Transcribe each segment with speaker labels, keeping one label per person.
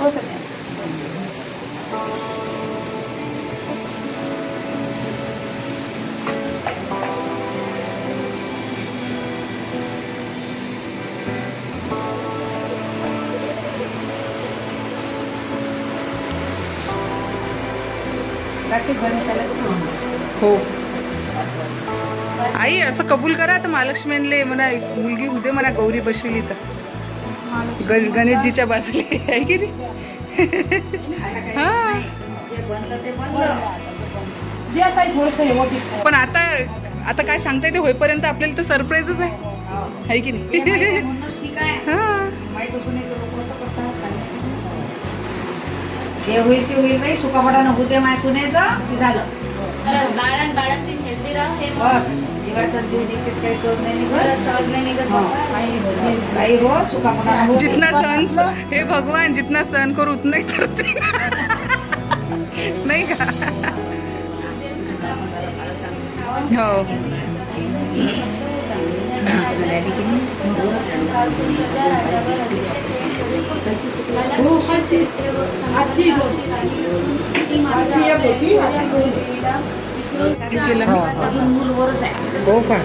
Speaker 1: हो म्हणतो.
Speaker 2: हो. आई असं कबूल करा तर महालक्ष्मीले म्हणा एक मुलगी होते म्हणा गौरी बसविली तर गणेशजीच्या बाजूला. आहे की नाही? हा.
Speaker 1: ते
Speaker 3: हे
Speaker 2: पण आता आता काय सांगता येते होईपर्यंत आपल्याला तर सरप्राईजच आहे.
Speaker 1: हो.
Speaker 2: आहे की
Speaker 1: ते
Speaker 2: नाही हा.
Speaker 1: हे जे होईल ते होईल नाही सुखापटानं होते माय सुनेचं झालं.
Speaker 4: खरंच बाळान बाळान ती हेल्दी राह हे
Speaker 1: बस. जीव निघते काही सहज नाही निघत.
Speaker 4: सहज नाही निघत
Speaker 1: हा.
Speaker 4: काही
Speaker 1: हो. हो.
Speaker 2: जितना सहन
Speaker 1: असलं,
Speaker 2: हे भगवान जितना सहन करू उतना ही करते. नाही का? हो.
Speaker 3: आजची आजची एक होती,
Speaker 2: केलं?
Speaker 1: अजून मूल वरच आहे
Speaker 2: हो का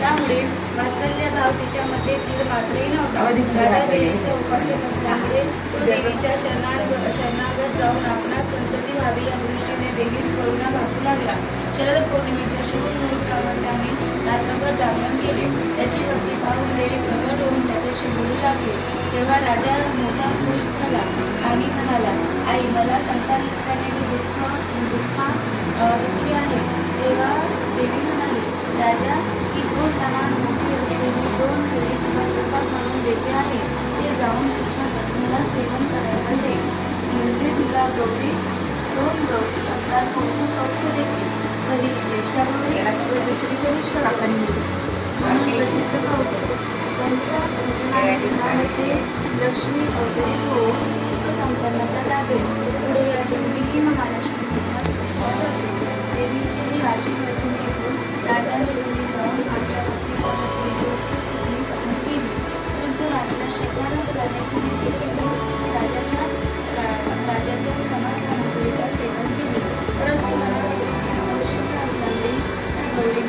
Speaker 4: त्यामुळे वात्सल्य भाव तिच्यामध्ये तीर मात्रही नव्हता. राजा. देवीचा उपासक असल्यामुळे तो देवीच्या शरणार्ग शरणागत जाऊन आपणास संतती व्हावी या दृष्टीने देवीस करुणा भासू लागला. शरद पौर्णिमेच्या शुभ मुहूर्तावर त्याने रात्रभर जागरण केले. त्याची भक्ती पाहून देवी प्रगट होऊन त्याच्याशी बोलू लागली. तेव्हा राजा मोठा खुश झाला आणि म्हणाला आई मला संतान नसल्याने मी दुःख दुःखा दुःखी आहे. तेव्हा देवी राजा ही दोन लहान मोठी असलेली दोन केळी तुला प्रसाद म्हणून देते आहे. ते जाऊन तुझ्या पत्नीला सेवन करायला दे. म्हणजे तुला गौरी दोन गौरी संतान होऊन सौख्य देते तरी ज्येष्ठा गौरी दुसरी कनिष्ठ गौरी म्हणून प्रसिद्ध पावते त्यांच्या पूजनामध्ये लक्ष्मी अवतरित होऊन सुखसंपन्नता लाभेल.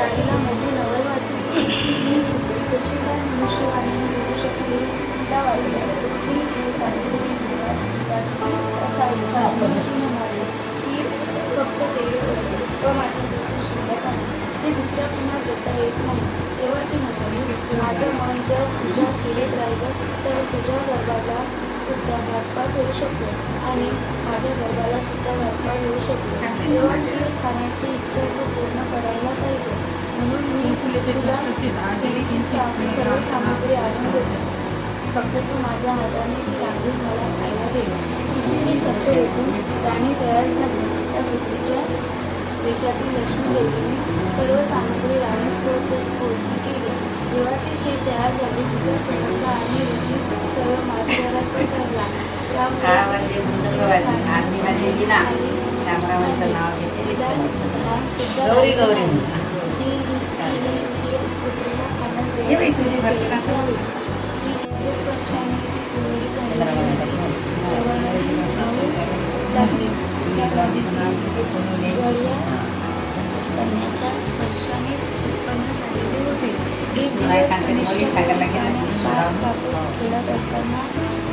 Speaker 4: राणीला माझी नवल वाटली. ही पुत्री कशी काय मनुष्यवाणी होऊ शकते तिला वाटलं सगळी जीव काहीतरी म्हणाले की फक्त ते व माझ्या डोक्यात शिल्लक आहे ते दुसऱ्या पुन्हा देता येत नाही. तेव्हा ती म्हणाली माझं मन जर तुझ्या केलेत राहिलं तर तुझ्या गर्भाला सुद्धा घातपात होऊ शकतो आणि माझ्या गर्भाला सुद्धा घातपात होऊ शकतो. तेव्हा खीर खाण्याची इच्छा तू पूर्ण करायला पाहिजे. म्हणून मी तुला सर्व सामग्री आणून देते. फक्त तू माझ्या हाताने ती रांगून मला खायला दे. तिचे हे शब्द ऐकून राणी तयार झाली. त्या पुत्रीच्या देशातील लक्ष्मी देवीने सर्व सामग्री राणीस पोहोच पोहोचली केली. जेव्हा ती ते तयार झाली तिचा सुगंध आणि रुची सर्व माझघरात पसरला.
Speaker 1: गौरी
Speaker 4: झाली. कन्याच्या स्पर्शानेच उत्पन्न झालेले होते. एक दिवस. खेळत असताना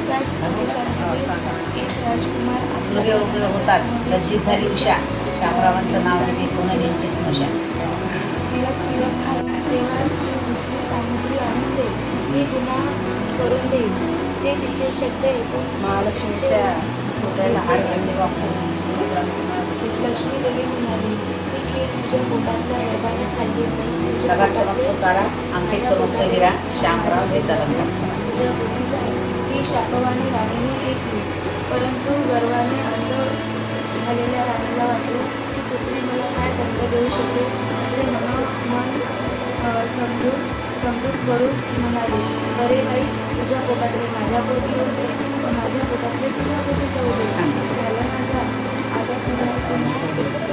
Speaker 4: त्याच प्रदेशामध्ये एक राजकुमार
Speaker 1: सूर्य उदय होताच. लज्जित झाली उषा. शामरावांचं नाव घेते सोनं त्यांची स्नुषा
Speaker 4: तिलक घाला तेव्हा ती दुसरी सामग्री आणून दे. मी पुन्हा करून देईन. ते तिचे शब्द ऐकून
Speaker 3: महालक्ष्मीच्या पुतळ्याला हार घालणे वापरून.
Speaker 4: लक्ष्मी देवी म्हणाली ती खीर तुझ्या पोटातल्या गर्भाने खाल्ली तुझ्या
Speaker 1: चमकतो तारा अंगठीत चमकतो हिरा श्यामराव हे चरण
Speaker 4: तुझ्या बुद्धीचा ही शापवानी राणीने ऐकली परंतु गर्वाने अंध झालेल्या राणीला वाटले की पुत्री मला काय दंड देऊ शकेल असे मनोमन अ, समजून समजून करून म्हणाले बरे बाई तुझ्या पोटातले माझ्या पोटी होते. माझ्या पोटातले तुझ्या पोटी जाऊ दे झालं माझा आता तुझ्या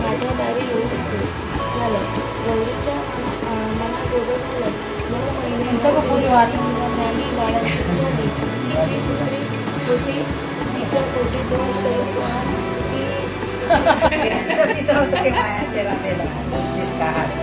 Speaker 4: माझ्या दारी येऊ शकतोस. झालं. गौरीच्या मनाजोगं झालं. नऊ महिने
Speaker 3: इथं बघ कोणी वाट.
Speaker 4: राणी बाळांती झाली. तिची होती. तिच्या पोटी दोन शरीर ती
Speaker 1: होतं. ते माया तेरा तेरा. नुसतीच का हास